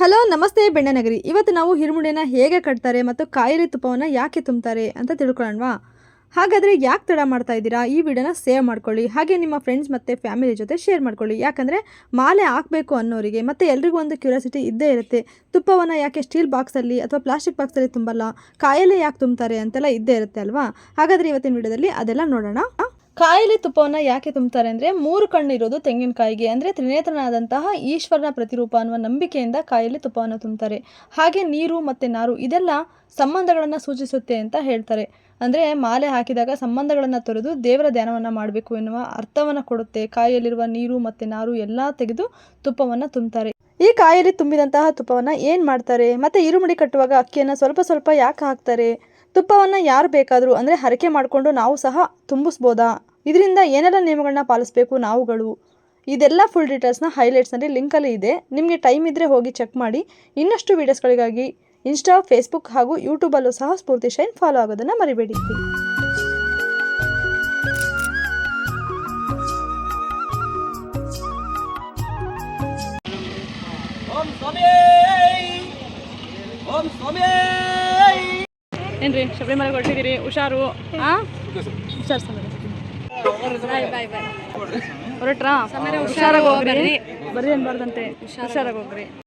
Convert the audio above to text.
Hello, ನಮಸ್ತೆ ಬೆಣ್ಣೆನಗರಿ. ಇವತ್ತು ನಾವು ಹಿರುಮುಡೆನ ಹೇಗೆ ಕಟ್ತಾರೆ ಮತ್ತು ಕಾಯಿಲೆ ತುಪ್ಪವನ್ನು ಯಾಕೆ ತುಂಬ್ತಾರೆ ಅಂತ ತಿಳ್ಕೊಳ್ಳೋಣವಾ? ಹಾಗಾದರೆ ಯಾಕೆ ತಡ ಮಾಡ್ತಾ ಇದ್ದೀರಾ? ಈ ವಿಡಿಯೋನ ಸೇವ್ ಮಾಡ್ಕೊಳ್ಳಿ. ಹಾಗೆ ನಿಮ್ಮ ಫ್ರೆಂಡ್ಸ್ ಮತ್ತು ಫ್ಯಾಮಿಲಿ ಜೊತೆ ಶೇರ್ ಮಾಡ್ಕೊಳ್ಳಿ. ಯಾಕಂದರೆ ಮಾಲೆ ಹಾಕಬೇಕು ಅನ್ನೋರಿಗೆ ಮತ್ತು ಎಲ್ರಿಗೂ ಒಂದು ಕ್ಯೂರಿಯಾಸಿಟಿ ಇದ್ದೇ ಇರುತ್ತೆ. ತುಪ್ಪವನ್ನು ಯಾಕೆ ಸ್ಟೀಲ್ ಬಾಕ್ಸಲ್ಲಿ ಅಥವಾ ಪ್ಲಾಸ್ಟಿಕ್ ಬಾಕ್ಸಲ್ಲಿ ತುಂಬಲ್ಲ? ಕಾಯಿಲೆ ಯಾಕೆ ತುಂಬ್ತಾರೆ ಅಂತೆಲ್ಲ ಇದ್ದೇ ಇರುತ್ತೆ ಅಲ್ವಾ? ಹಾಗಾದರೆ ಇವತ್ತಿನ ವಿಡಿಯೋದಲ್ಲಿ ಅದೆಲ್ಲ ನೋಡೋಣ. ಕಾಯಿಲೆ ತುಪ್ಪವನ್ನು ಯಾಕೆ ತುಂಬ್ತಾರೆ ಅಂದರೆ ಮೂರು ಕಣ್ಣು ಇರೋದು ತೆಂಗಿನಕಾಯಿಗೆ. ಅಂದರೆ ತ್ರಿನೇತ್ರನಾದಂತಹ ಈಶ್ವರನ ಪ್ರತಿರೂಪ ಅನ್ನುವ ನಂಬಿಕೆಯಿಂದ ಕಾಯಿಲೆ ತುಪ್ಪವನ್ನು ತುಂಬ್ತಾರೆ. ಹಾಗೆ ನೀರು ಮತ್ತು ನಾರು ಇದೆಲ್ಲ ಸಂಬಂಧಗಳನ್ನು ಸೂಚಿಸುತ್ತೆ ಅಂತ ಹೇಳ್ತಾರೆ. ಅಂದರೆ ಮಾಲೆ ಹಾಕಿದಾಗ ಸಂಬಂಧಗಳನ್ನು ತೊರೆದು ದೇವರ ಧ್ಯಾನವನ್ನು ಮಾಡಬೇಕು ಎನ್ನುವ ಅರ್ಥವನ್ನು ಕೊಡುತ್ತೆ. ಕಾಯಿಯಲ್ಲಿರುವ ನೀರು ಮತ್ತು ನಾರು ಎಲ್ಲ ತೆಗೆದು ತುಪ್ಪವನ್ನು ತುಂಬ್ತಾರೆ. ಈ ಕಾಯಲ್ಲಿ ತುಂಬಿದಂತಹ ತುಪ್ಪವನ್ನು ಏನು ಮಾಡ್ತಾರೆ? ಮತ್ತು ಇರುಮುಡಿ ಕಟ್ಟುವಾಗ ಅಕ್ಕಿಯನ್ನು ಸ್ವಲ್ಪ ಸ್ವಲ್ಪ ಯಾಕೆ ಹಾಕ್ತಾರೆ? ತುಪ್ಪವನ್ನು ಯಾರು ಬೇಕಾದರೂ, ಅಂದರೆ ಹರಕೆ ಮಾಡಿಕೊಂಡು ನಾವು ಸಹ ತುಂಬಿಸ್ಬೋದಾ? ಇದರಿಂದ ಏನೆಲ್ಲ ನಿಯಮಗಳನ್ನ ಪಾಲಿಸಬೇಕು ನಾವುಗಳು? ಇದೆಲ್ಲ ಫುಲ್ ಡೀಟೇಲ್ಸ್ನ ಹೈಲೈಟ್ಸ್ನಲ್ಲಿ ಲಿಂಕಲ್ಲಿ ಇದೆ. ನಿಮಗೆ ಟೈಮ್ ಇದ್ದರೆ ಹೋಗಿ ಚೆಕ್ ಮಾಡಿ. ಇನ್ನಷ್ಟು ವೀಡಿಯೋಸ್ಗಳಿಗಾಗಿ ಇನ್ಸ್ಟಾ ಫೇಸ್ಬುಕ್ ಹಾಗೂ ಯೂಟ್ಯೂಬಲ್ಲೂ ಸಹ ಸ್ಫೂರ್ತಿ ಶೈನ್ ಫಾಲೋ ಆಗೋದನ್ನು ಮರಿಬೇಡಿ. ಓಂ ಏನ್ರಿ ಶಬರಿಮಲೆಗೆ ಹೊರಟಿದ್ದೀರಿ? ಹುಷಾರು? ಹಾಂ ಹುಷಾರು ಹೊರಟ್ರಾ? ಹುಷಾರಾಗಿ ಹೋಗ್ರಿ. ಬರ್ರಿ. ಅನ್ಬಾರ್ದಂತೆ. ಹುಷಾರಾಗಿ ಹೋಗ್ರಿ.